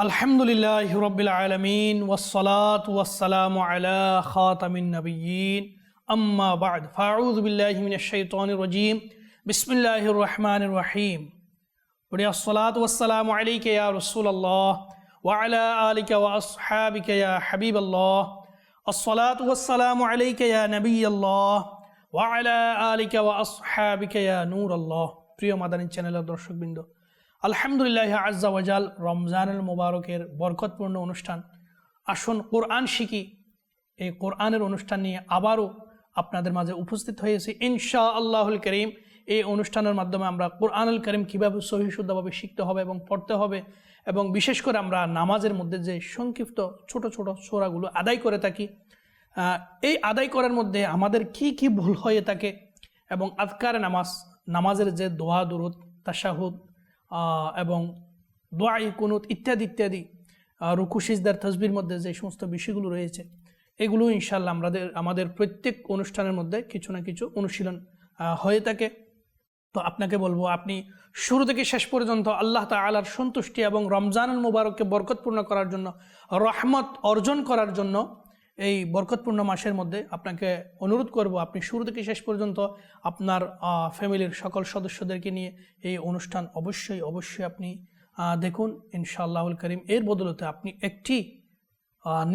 الحمد لله رب العالمين والصلاة والسلام على خاتم النبيين أما بعد فأعوذ بالله من الشيطان الرجيم بسم الله الرحمن الرحيم ولي الصلاة والسلام عليك يا رسول الله وعلى آلك وأصحابك يا حبيب الله الصلاة والسلام عليك يا نبي الله وعلى آلك وأصحابك يا نور الله بريو مدن چنل درشق بندو আলহামদুলিল্লাহ আজ্জা ওয়াজাল রমজানুল মুবারকের বরকতপূর্ণ অনুষ্ঠান। আসুন কোরআন শিখি। এই কোরআনের অনুষ্ঠান নিয়ে আবারও আপনাদের মাঝে উপস্থিত হয়েছি। ইনশা আল্লাহুল করিম, এই অনুষ্ঠানের মাধ্যমে আমরা কোরআনুল করিম কীভাবে সহিশুদ্ধভাবে শিখতে হবে এবং পড়তে হবে এবং বিশেষ করে আমরা নামাজের মধ্যে যে সংক্ষিপ্ত ছোট ছোট সোরাগুলো আদায় করে থাকি এই আদায় করার মধ্যে আমাদের কি কি ভুল হয়ে থাকে এবং আজকার নামাজ, নামাজের যে দোয়া, দুরুদ, তাশাহুদ এবং দোয়াই কুনুত ইত্যাদি ইত্যাদি রুকু, সিজদার, তসবির মধ্যে যে সমস্ত বিষয়গুলো রয়েছে, এগুলো ইনশাল্লাহ আমাদের আমাদের প্রত্যেক অনুষ্ঠানের মধ্যে কিছু না কিছু অনুশীলন হয়ে থাকে। তো আপনাকে বলব, আপনি শুরু থেকে শেষ পর্যন্ত আল্লাহ তালার সন্তুষ্টি এবং রমজানুল মুবারককে বরকতপূর্ণ করার জন্য, রহমত অর্জন করার জন্য এই বরকতপূর্ণ মাসের মধ্যে আপনাকে অনুরোধ করব, আপনি শুরু থেকে শেষ পর্যন্ত আপনার ফ্যামিলির সকল সদস্যদেরকে নিয়ে এই অনুষ্ঠান অবশ্যই অবশ্যই আপনি দেখুন। ইনশাআল্লাহুল করিম। এর বদলতে আপনি একটি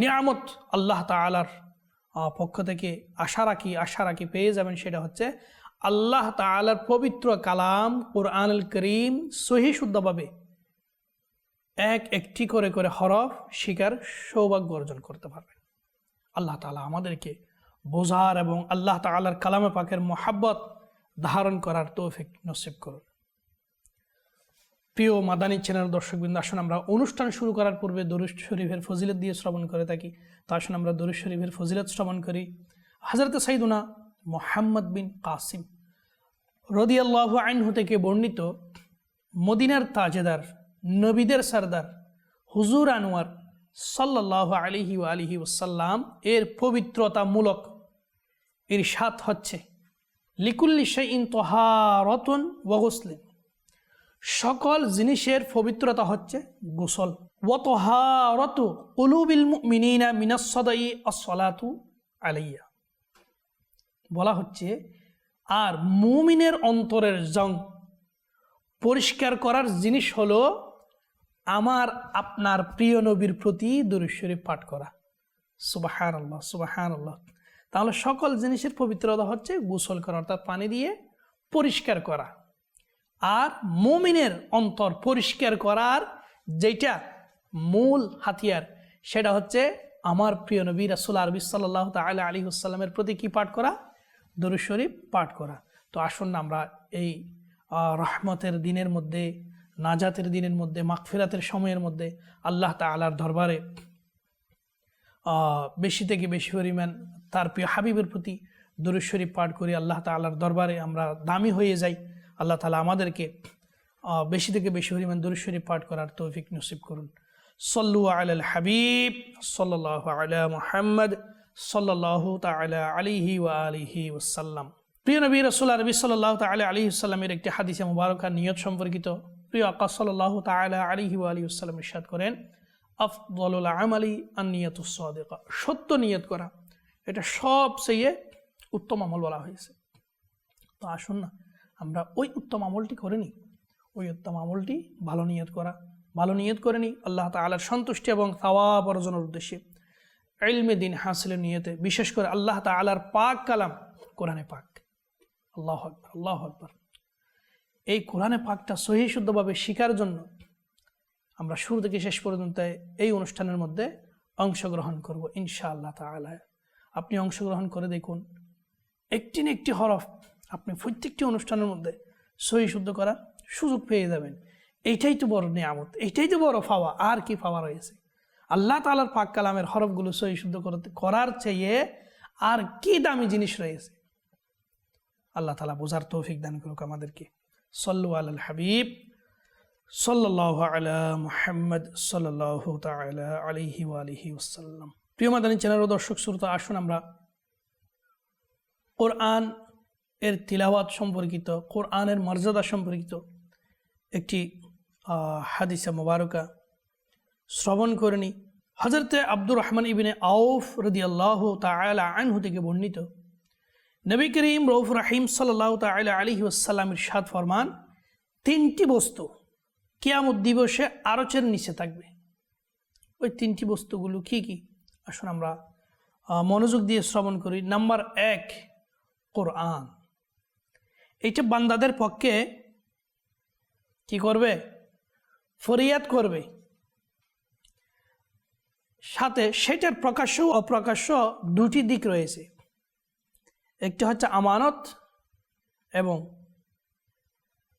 নিয়ামত আল্লাহ তালার পক্ষ থেকে আশা রাখি আশা রাখি পেয়ে যাবেন, সেটা হচ্ছে আল্লাহ তালার পবিত্র কালাম কোরআনুল করিম সহি শুদ্ধভাবে এক একটি করে করে হরফ শিকার সৌভাগ্য অর্জন করতে পারবেন। আল্লাহ তালা আমাদেরকে বোঝার এবং আল্লাহ তালার কালামে পাকের মোহাব্বত ধারণ করার তৌফিক নসিব করুন। প্রিয় মাদানী চ্যানেল দর্শকবৃন্দ, আসুন আমরা অনুষ্ঠান শুরু করার পূর্বে দরুদ শরীফের ফজিলত দিয়ে শ্রবণ করে থাকি। তা আসুন আমরা দরুদ শরীফের ফজিলত শ্রবণ করি। হজরত সাইদুনা মোহাম্মদ বিন কাসিম রদিয়াল্লাহু আইনহু থেকে বর্ণিত মদিনার তাজেদার, নবীদের সর্দার হুজুর আনোয়ার সাল্লাহ আলিহি আলিহি ওসাল্লাম এর পবিত্রতামূলক এর সাত হচ্ছে, লিকুল্লি শাইন তোহারতন ওয়াগসলিন সকল জিনিসের পবিত্রতা হচ্ছে গোসল। ওতহারত উলুবিল মিনিনা মিনাসদাই আসলাতু আলাইয়া। বলা হচ্ছে, আর মুমিনের অন্তরের জং পরিষ্কার করার জিনিস হলো আমার আপনার প্রিয় নবীর প্রতি দরুশ্বরী পাঠ করা। সুবাহান আল্লাহ সুবাহান আল্লাহ তাহলে সকল জিনিসের পবিত্রতা হচ্ছে গোসল করা, অর্থাৎ পানি দিয়ে পরিষ্কার করা। আর মুমিনের অন্তর পরিষ্কার করার যেটা মূল হাতিয়ার, সেটা হচ্ছে আমার প্রিয় নবী রাসুল আরবি সাল্লাহ তালা আলী আসসালামের প্রতি কি পাঠ করা? দরুদ শরীফ পাঠ করা। তো আসুন আমরা এই রহমতের দিনের মধ্যে নাজাতের দিনের মধ্যে, মাগফিরাতের সময়ের মধ্যে আল্লাহ তালার দরবারে বেশি থেকে বেশি পরিমাণ তার প্রিয় হাবিবের প্রতি দরুদ পাঠ করি, আল্লাহ তালার দরবারে আমরা দামি হয়ে যাই। আল্লাহ তালা আমাদেরকে বেশি থেকে বেশি পরিমাণ দরুদ পাঠ করার তৌফিক নসিব করুন। সল্লু আল হাবিব সাল্লাহ আলা মুহাম্মদ সাল্লাহ তালা আলিহি ওয়া আলিহি ওসাল্লাম প্রিয় নবী রসুল আরবি সাল্লাহ তালা আলী সাল্লামের একটি হাদিসে মুবারকা নিয়ত সম্পর্কিত। প্রিয় আকা সাল্লাহ তালা আলিহি আলী সাল্লাম ইরশাদ করেন আফদল আমালি আনিয়ত সাদেকা সত্য নিয়ত করা। এটা সবচেয়ে উত্তম আমল বলা হয়েছে। তো আসুন না, আমরা ওই উত্তম আমলটি করে নিই। ওই উত্তম আমলটি ভালো নিয়ত করা। ভালো নিয়ত করে নিই আল্লাহ তালার সন্তুষ্টি এবং তাওয়াব অর্জনের উদ্দেশ্যে। এলমে দিন হাসিলের নিয়তে, বিশেষ করে আল্লাহ তালার পাক কালাম কোরআনে পাক। আল্লাহ আকবর আল্লাহ আকবর। এই কোরআনে পাকটা সহি শুদ্ধভাবে শিকার জন্য আমরা শুরু থেকে শেষ পর্যন্ত এই অনুষ্ঠানের মধ্যে অংশগ্রহণ করব ইনশাআল্লাহ তালা আপনি অংশগ্রহণ করে দেখুন। একটি না একটি হরফ আপনি প্রত্যেকটি অনুষ্ঠানের মধ্যে সহি শুদ্ধ করার সুযোগ পেয়ে যাবেন। এইটাই তো বড় নিয়ামত, এইটাই তো বড় পাওয়া আর কি পাওয়া রয়েছে? আল্লাহ তালার পাক কালামের হরফগুলো সহি শুদ্ধ করতে, করার চেয়ে আর কি দামি জিনিস রয়েছে? আল্লাহ তালা বোঝার তৌফিক দান করুক আমাদেরকে। সল্লু হাবিব সাল্লাহ আলা মুহাম্মদ সাল্লাহ তালা আলিহি আলিহি ওসাল্লাম প্রিয় মাদানী চ্যানেল দর্শক শ্রোতা, আসুন আমরা কোরআন এর তিলাওয়াত সম্পর্কিত, কোরআনের মর্যাদা সম্পর্কিত একটি হাদিসা মোবারকা শ্রবণ করে নিই। হজরতে আব্দুর রহমান ইবিনে আউফ রদি আল্লাহ তালা আনহু থেকে বর্ণিত নবী করিম রৌফ রাহিম সাল্লাহ তালা আলী ওসাল্লামের সাদ ফরমান, তিনটি বস্তু কেয়ামত দিবসে আরচের নিচে থাকবে। ওই তিনটি বস্তুগুলো কি কি? আসুন আমরা মনোযোগ দিয়ে শ্রবণ করি। নাম্বার এক, কোরআন। এইটা বান্দাদের পক্ষে কি করবে? ফরিয়াদ করবে। সাথে সেটার প্রকাশ্য অপ্রকাশ্য দুটি দিক রয়েছে। একটি হচ্ছে আমানত এবং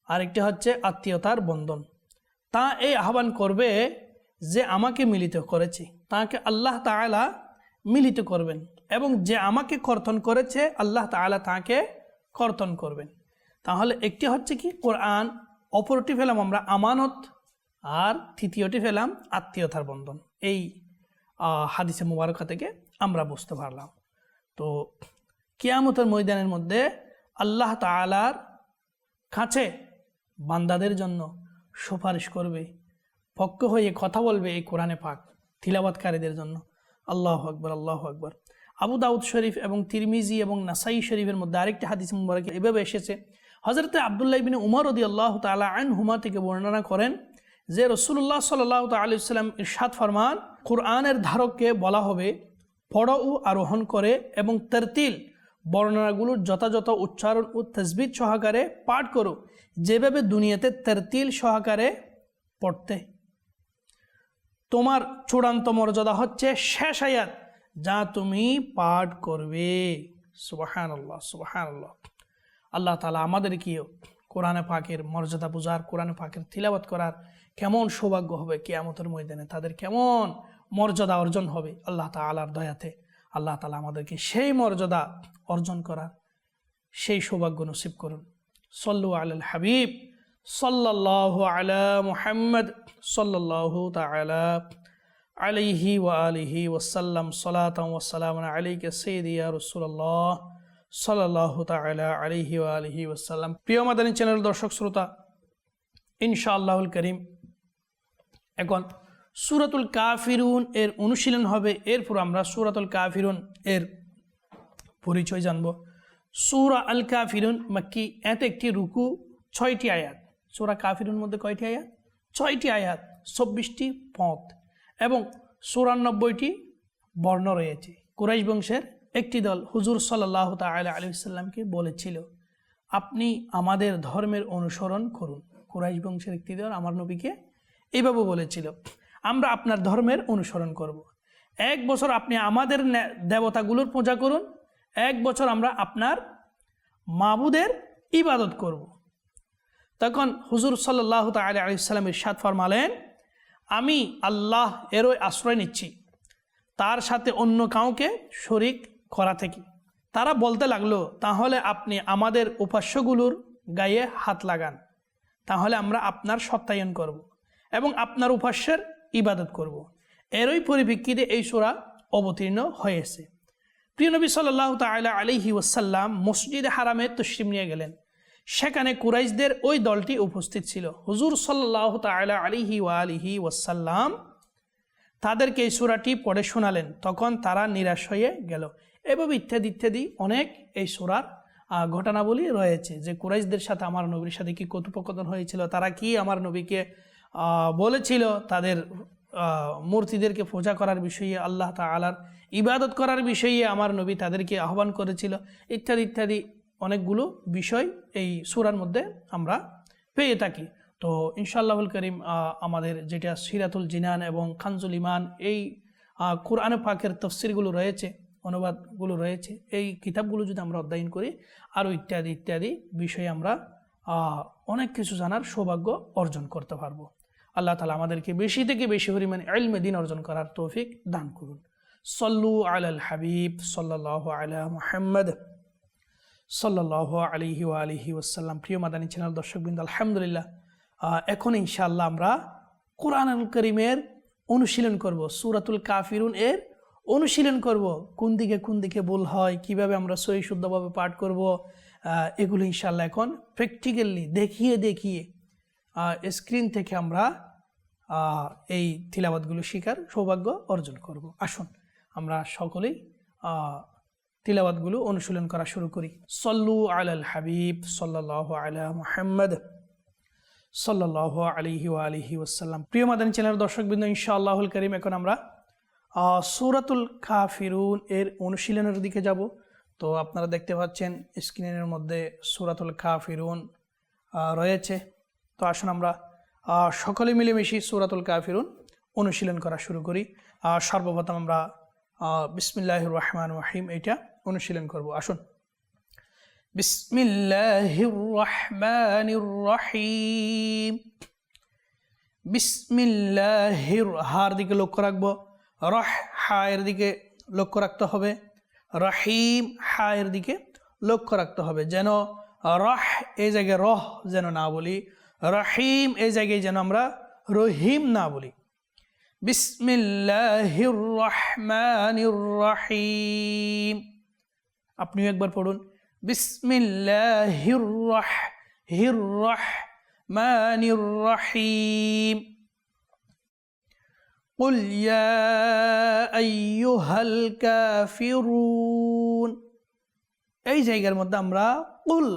আরেকটি হচ্ছে আত্মীয়তার বন্ধন। তা এই আহ্বান করবে যে আমাকে মিলিত করেছে। তাকে আল্লাহ তাআলা মিলিত করবেন এবং যে আমাকে কর্তন করেছে, আল্লাহ তাআলা তাকে কর্তন করবেন। তাহলে একটি হচ্ছে কি? কোরআন, অপরটি ফেলাম আমরা আমানত, আর তৃতীয়টি ফেলাম আত্মীয়তার বন্ধন। এই হাদিসে মুবারকা থেকে আমরা বুঝতে পারলাম। তো কিয়ামতের ময়দানের মধ্যে আল্লাহ তাআলার কাছে বান্দাদের জন্য সুপারিশ করবে পক্ষ হয়ে কথা বলবে এই কোরআনে পাক তিলাবাতকারীদের জন্য। আল্লাহ আকবর আল্লাহ আকবর। আবু দাউদ শরীফ এবং তিরমিজি এবং নাসাই শরীফের মধ্যে আরেকটি হাদিস মুবারক এভাবে এসেছে। হজরতে আবদুল্লাহ বিন উমর রদি আল্লাহ তালা আইন হুমা থেকে বর্ণনা করেন যে রসুল্লাহ সাল্লাহ তাল্লাম ইরশাদ ফরমান, কোরআনের ধারককে বলা হবে পড় ও আরোহণ করে এবং তেরতিল বর্ণনাগুলোর যথাযথ উচ্চারণ ও তসবিদ সহকারে পাঠ করো। যেভাবে দুনিয়াতে তেরতিল সহকারে পড়তে। তোমার চূড়ান্ত মর্যাদা হচ্ছে শেষ আয়াত যা তুমি পাঠ করবে। সুবাহান আল্লাহ সুবাহান আল্লাহ আল্লাহ তালা আমাদেরকেও কোরআনে পাকের মর্যাদা বুঝার, কোরআনে পাকের তিলাবাত করার কেমন সৌভাগ্য হবে কেয়ামতের ময়দানে, তাদের কেমন মর্যাদা অর্জন হবে আল্লাহ তালার দয়াতে। আল্লাহ তালা আমাদেরকে সেই মর্যাদা অর্জন করার সেই সৌভাগ্য নসিব করুন। সল্লু আল হাবিব সাল্লাহ আলা মুহাম্মদ সাল্লাহ তালা আলিহি ওয়া আলিহি ওসাল্লাম সালাতাম ওসালাম আলিকে সৈদিয়া রসুল্লাহ সাল্লাহ তালা আলিহি ওয়া আলিহি প্রিয় মাদানী চ্যানেল দর্শক শ্রোতা, ইনশাআল্লাহুল করিম, এখন সুরাতুল কাফিরুন এর অনুশীলন হবে। এরপর আমরা সুরাতুল কাফিরুন এর পরিচয় জানব। সুরা আল কাফিরুন মাক্কি এত একটি রুকু, ছয়টি আয়াত। সুরা কাফিরুন মধ্যে কয়টি আয়াত? ছয়টি আয়াত, চব্বিশটি পথ এবং চুরানব্বইটি বর্ণ রয়েছে। কুরাইশ বংশের একটি দল হুজুর সাল্লাহ তাল আলহিসাল্লামকে বলেছিল, আপনি আমাদের ধর্মের অনুসরণ করুন। কুরাইশ বংশের একটি দল আমার নবীকে এইভাবে বলেছিল। আমরা আপনার ধর্মের অনুসরণ করব। এক বছর আপনি আমাদের দেবতাগুলোর পূজা করুন এক বছর আমরা আপনার মাবুদের ইবাদত করব। তখন হুজুর সাল্লাহ তাল আলিয়াল্লাম ইরশাদ ফরমালেন, আমি আল্লাহ এরই আশ্রয় নিচ্ছি তার সাথে অন্য কাউকে শরিক করা থেকে তারা বলতে লাগল, তাহলে আপনি আমাদের উপাস্যগুলোর গায়ে হাত লাগান তাহলে আমরা আপনার সত্যায়ন করব এবং আপনার উপাস্যের ইবাদত করব। এরই পরিপ্রেক্ষিতে এই সোরা অবতীর্ণ হয়েছে। প্রিয় নবী সাল্লাহ তালা আলিহি ওসাল্লাম মসজিদে হারামে তসলিম নিয়ে গেলেন। সেখানে কুরাইশদের ওই দলটি উপস্থিত ছিল। হুজুর সাল্লাহ তালা আলিহি ওয়া আলিহি ওয়াসাল্লাম তাদেরকে এই সুরাটি পড়ে শোনালেন। তখন তারা নিরাশ হয়ে গেল। এভাবে ইত্যাদি ইত্যাদি অনেক এই সুরার ঘটনাবলী রয়েছে যে কুরাইশদের সাথে আমার নবীর সাথে কি কথোপকথন হয়েছিল? তারা কি আমার নবীকে বলেছিল তাদের মূর্তিদেরকে পূজা করার বিষয়ে, আল্লাহ তালার ইবাদত করার বিষয়ে আমার নবী তাদেরকে আহ্বান করেছিল। ইত্যাদি ইত্যাদি অনেকগুলো বিষয় এই সুরার মধ্যে আমরা পেয়ে থাকি। তো ইনশাআল্লাহুল করিম আমাদের যেটা সিরাতুল জিনান এবং খানজুল ইমান এই কোরআনে পাকের তফসিরগুলো রয়েছে, অনুবাদগুলো রয়েছে, এই কিতাবগুলো যদি আমরা অধ্যয়ন করি, আরও ইত্যাদি ইত্যাদি বিষয়ে আমরা অনেক কিছু জানার সৌভাগ্য অর্জন করতে পারব। আল্লাহ তালা আমাদেরকে বেশি থেকে বেশি পরিমাণে এলমে দিন অর্জন করার তৌফিক দান করুন। সল্লু আলাল হাবিব সাল্লাহ আলা মুহাম্মদ সাল্লাহ আলিহি আলিহি ওসাল্লাম প্রিয় মাদানী চ্যানেল, দর্শকবৃন্দ, আলহামদুলিল্লাহ এখন ইনশাআল্লাহ আমরা কোরআন আল করিমের অনুশীলন করব। সুরাতুল কাফিরুন এর অনুশীলন করব। কোন দিকে কোন দিকে ভুল হয়, কীভাবে আমরা সহি শুদ্ধভাবে পাঠ করব এগুলো ইনশাল্লাহ এখন প্র্যাকটিক্যালি দেখিয়ে দেখিয়ে স্ক্রিন থেকে আমরা এই তিলাবাতগুলো শিকার সৌভাগ্য অর্জন করব। আসুন, আমরা সকলেই তিলাবাতগুলো অনুশীলন করা শুরু করি। সল্লু আলাল হাবিব সাল্লাহ আলা মুহাম্মদ সাল্লাহ আলিহি আলিহি ওসাল্লাম প্রিয় মাদানী চ্যানেলের দর্শকবৃন্দ, ইনশাআল্লাহুল করিম, এখন আমরা সূরাতুল কাফিরুন এর অনুশীলনের দিকে যাব। তো আপনারা দেখতে পাচ্ছেন স্ক্রিনের মধ্যে সূরাতুল কাফিরুন রয়েছে। তো আসুন আমরা সকলে মিলেমিশি সূরাতুল কাফিরুন অনুশীলন করা শুরু করি। সর্বপ্রথম আমরা বিসমিল্লাহ রহমান রাহিম এটা অনুশীলন করব। আসুন। বিসমিল্লাহির রহমানির রহিম। বিসমিল্লাহির, হার দিকে লক্ষ্য রাখব। রহ, হায়ের দিকে লক্ষ্য রাখতে হবে। রহিম, হায়ের দিকে লক্ষ্য রাখতে হবে। যেন রহ, এই জায়গায় রহ যেন না বলি রহিম এই জায়গায় যেন আমরা রহিম না বলি বিসমিল্লাহির রহমানির রহিম আপনিও একবার পড়ুন বিসমিল্লাহির রহ হির রহ মানির রহিম قل يا أيها الكافرون এই জায়গার মধ্যে আমরা কুল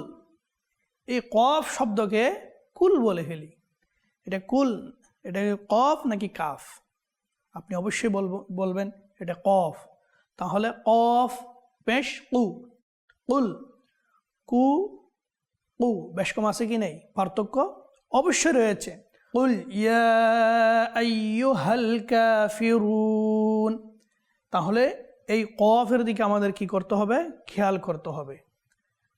এই কফ শব্দকে কুল বলে ফেলি। এটা কুল, এটা কফ নাকি কাফ? আপনি অবশ্যই বলব, বলবেন এটা কফ। তাহলে কফ পেশ কু, কুল, কু কু, বেশ কম আছে কি নেই? পার্থক্য অবশ্যই রয়েছে। কুল আইয়ুহাল কাফিরুন। তাহলে এই কফের দিকে আমাদের কি করতে হবে? খেয়াল করতে হবে।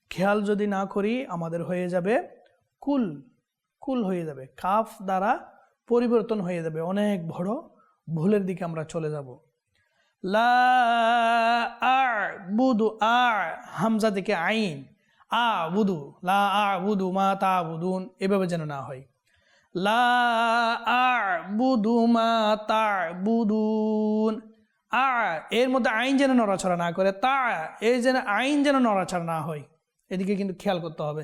খেয়াল যদি না করি, আমাদের হয়ে যাবে কুল। কুল হয়ে যাবে। কাফ দ্বারা পরিবর্তন হয়ে যাবে। অনেক বড় ভুলের দিকে আমরা চলে যাব। লা আ বুদু আ হামজা থেকে আইন। আ বুদু লা আ বুদু মা তা বুদুন এভাবে যেন না হয়। লা আ বুদু মা তা বুদুন আ, এর মধ্যে আইন যেন নড়াচড়া না করে। তা এই যেন আইন যেন নড়াচড়া না হয়। এদিকে কিন্তু খেয়াল করতে হবে।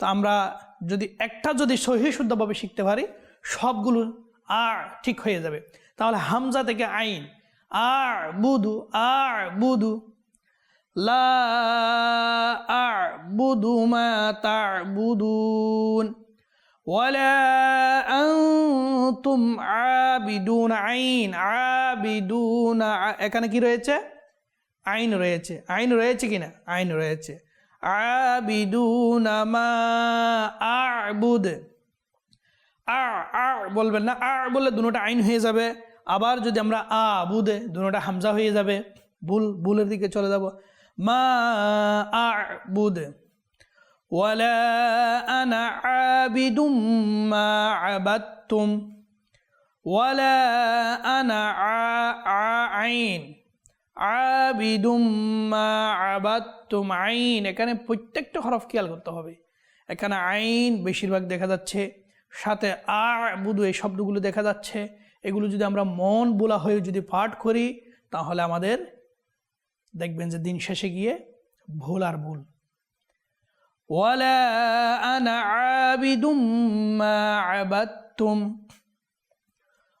তো আমরা যদি একটা যদি সহি শুদ্ধভাবে শিখতে পারি সবগুলো আর ঠিক হয়ে যাবে তাহলে হামজা থেকে আইন আর বুধু আর বুধু লা আর বুধু মা তার বুদুন ولا أنتم عابدون আইন আবিদুন এখানে কি রয়েছে আইন রয়েছে আইন রয়েছে কিনা আইন রয়েছে আবিদুন মা আবুদ আ আ বলবেন না আ বললে দুটোটা আইন হয়ে যাবে আবার যদি আমরা আ বুদে দুটোটা হামজা হয়ে যাবে বুল বুলের দিকে চলে যাব মা আ বুদ ولا أنا عابد ما عبدتم ولا أنا ع- আবিদুম্মা আইন। এখানে প্রত্যেকটা হরফ খেয়াল করতে হবে। এখানে আইন বেশিরভাগ দেখা যাচ্ছে, সাথে আর বুধু এই শব্দগুলো দেখা যাচ্ছে। এগুলো যদি আমরা মন বোলা হয়ে যদি পাঠ করি, তাহলে আমাদের দেখবেন যে দিন শেষে গিয়ে ভুল আর ভুল। ওয়ালা আনা আবিদুম মা আবাদতুম।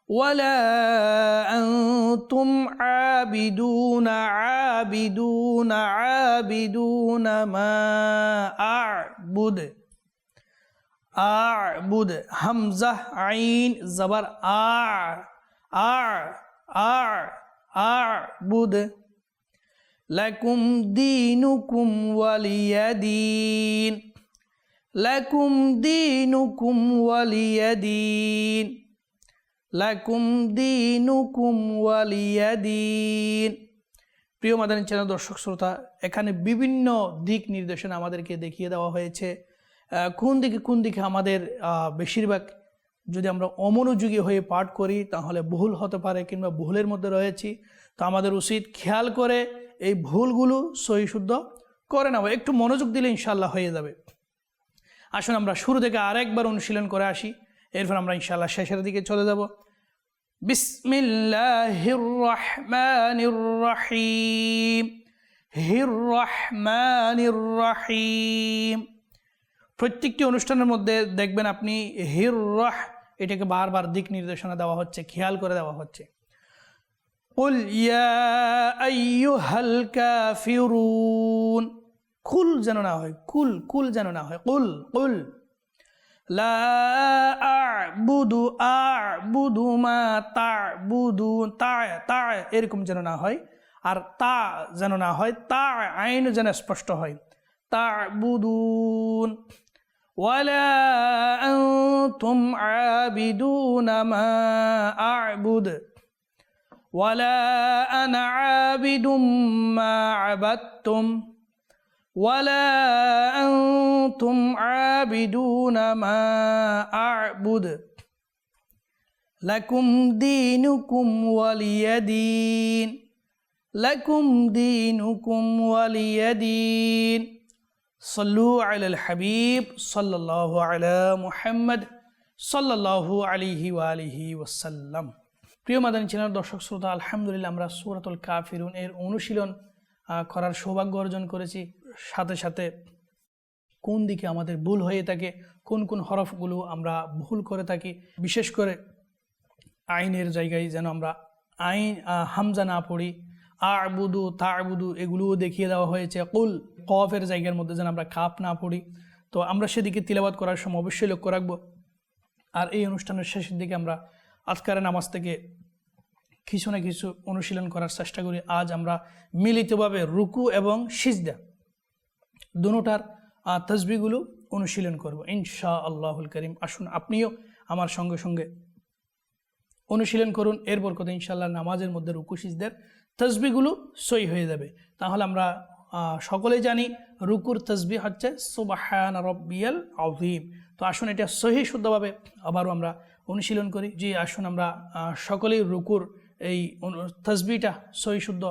ولا أنتم عابدون عابدون عابدون ما أعبد. أعبد همزة عين زبر. أع أع أع أعبد. لكم دينكم ولي دين. لكم دينكم ولي دين. লাকুম দিনুকুম ওয়ালিয়াদিন। প্রিয় মাদানী চ্যানেল, দর্শক, শ্রোতা, এখানে বিভিন্ন দিক নির্দেশনা আমাদেরকে দেখিয়ে দেওয়া হয়েছে। কোন দিকে কোন দিকে আমাদের বেশিরভাগ যদি আমরা অমনোযোগী হয়ে পাঠ করি, তাহলে ভুল হতে পারে কিংবা ভুলের মধ্যে রয়েছি। তো আমাদের উচিত খেয়াল করে এই ভুলগুলো সহি শুদ্ধ করে নেওয়া। একটু মনোযোগ দিলে ইনশাল্লাহ হয়ে যাবে। আসুন আমরা শুরু থেকে আরেকবার অনুশীলন করে আসি। এরপর আমরা ইনশাল্লাহ শেষের দিকে চলে যাব বিসমিল্লাহির রহমানির রহিম হির রহমানির রহিম প্রত্যেকটি অনুষ্ঠানের মধ্যে দেখবেন আপনি হির রহ এটাকে বারবার দিক নির্দেশনা দেওয়া হচ্ছে খেয়াল করে দেওয়া হচ্ছে قل يا أيها الكافرون কুল যেন না হয় কুল কুল যেন না হয় কুল কুল লা আ'বুদু আ'বুদু মা তা'বুদু তা তা এরকম যেন না হয় আর তা যেন না হয় তা আইন যেন স্পষ্ট হয় তা'বুদুন ولا أنتم عابدون ما أعبد ولا أنا عابد ما عبدتم ولا أنتم عابدون ما أعبد لكم دينكم ولي دين لكم دينكم ولي دين صلوا على الحبيب صلى الله على محمد صلى الله عليه وآله وسلم প্রিয় মাদানী চ্যানেল দর্শক শ্রোতা আলহামদুলিল্লাহ আমরা সুরাতুল কাফিরুন এর অনুশীলন আহ, করার সৌভাগ্য অর্জন করেছি সাথে সাথে কোন দিকে আমাদের ভুল হয়ে থাকে, কোন কোন হরফগুলো আমরা ভুল করে থাকি, বিশেষ করে আইনের জায়গায় যেন আমরা আইন হামজা না পড়ি, আবুদু, তাবুদু এগুলোও দেখিয়ে দেওয়া হয়েছে, কুল, কফের জায়গার মধ্যে যেন আমরা কাপ না পড়ি। তো আমরা সেদিকে তিলাবাত করার সময় অবশ্যই লক্ষ্য রাখব। আর এই অনুষ্ঠানের শেষের দিকে আমরা আজকারের নামাজ থেকে কিছু না কিছু অনুশীলন করার চেষ্টা করি। আজ আমরা মিলিতভাবে রুকু এবং সিজদা দুটার তসবিগুলো অনুশীলন করব। ইনশা আল্লাহুল করিম। আসুন, আপনিও আমার সঙ্গে সঙ্গে অনুশীলন করুন। এরপর কথা ইনশাল্লাহ নামাজের মধ্যে রুকু, সিজদের তসবিগুলো সই হয়ে যাবে। তাহলে আমরা সকলে জানি রুকুর তসবি হচ্ছে সুবাহান রব্বিয়াল আউহিম তো আসুন, এটা সহি শুদ্ধভাবে আবারও আমরা অনুশীলন করি। যে আসুন আমরা সকলেই রুকুর এই তসবিটা সহি শুদ্ধ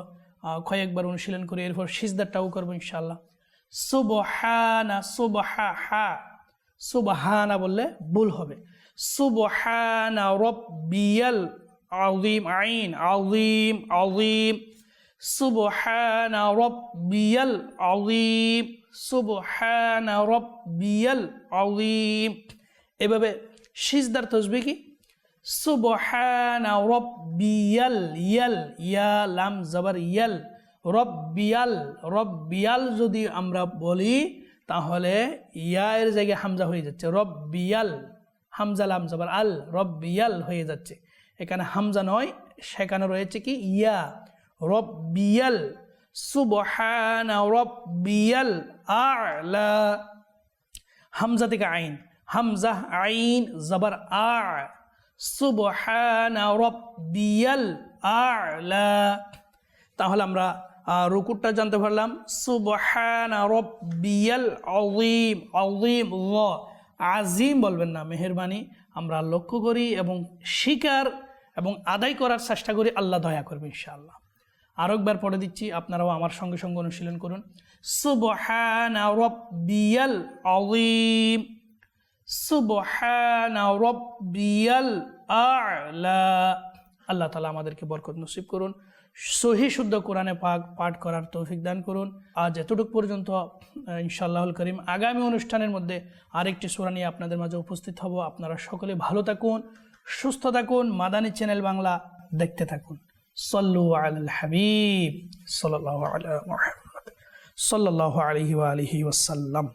কয়েকবার অনুশীলন করি। এরপর সিজদারটাও করব ইনশাল্লাহ সুবহানা সুবহা হা সুবহানা বললে ভুল হবে। সুবহানা রব্বিয়াল আযীম, আইন আযীম আযীম। সুবহানা রব্বিয়াল আযীম, সুবহানা রব্বিয়াল আযীম। এভাবে সিজদার তসবি কি? সুবহানা রব্বিয়াল, ইয়াল, ইয়া, লাম, জবর, ইয়াল। রব্বিয়াল রব্বিয়াল যদি আমরা বলি, তাহলে ইয়া এর জায়গায় হামজা হয়ে যাচ্ছে। রব্বিয়াল, হামজা লাম জবর আল, রব্বিয়াল হয়ে যাচ্ছে। এখানে হামজা নয়, সেখানে রয়েছে কি? ইয়া। রব্বিয়াল, সুবহানা রব্বিয়াল, আ'লা। হামজা থেকে আইন। হামজা, আইন, জবর আ। সুবহানা রব্বিয়াল, আ'লা। তাহলে আমরা রুকুরটা জানতে পারলাম। আজিম বলবেন না, মেহেরবানি। আমরা লক্ষ্য করি এবং শিকার এবং আদায় করার চেষ্টা করি, আল্লাহ দয়া করবে ইনশাআল্লাহ। আরও একবার পড়ে দিচ্ছি, আপনারাও আমার সঙ্গে সঙ্গে অনুশীলন করুন। সুবহানা রব্বিয়াল আ'লা। আল্লাহ তালা আমাদেরকে বরকত নসিব করুন। সহি শুদ্ধ কোরআনে পাক পাঠ করার তৌফিক দান করুন। আজ এতটুকু পর্যন্ত আহ, ইনশাআল্লাহুল করিম আগামী অনুষ্ঠানের মধ্যে আরেকটি সোরা নিয়ে আপনাদের মাঝে উপস্থিত হব। আপনারা সকলে ভালো থাকুন সুস্থ থাকুন মাদানী চ্যানেল বাংলা দেখতে থাকুন। সল্লু আল হাবিব সাল্লাহ সাল্লাহ আলহি আলহি ওয়াসাল্লাম।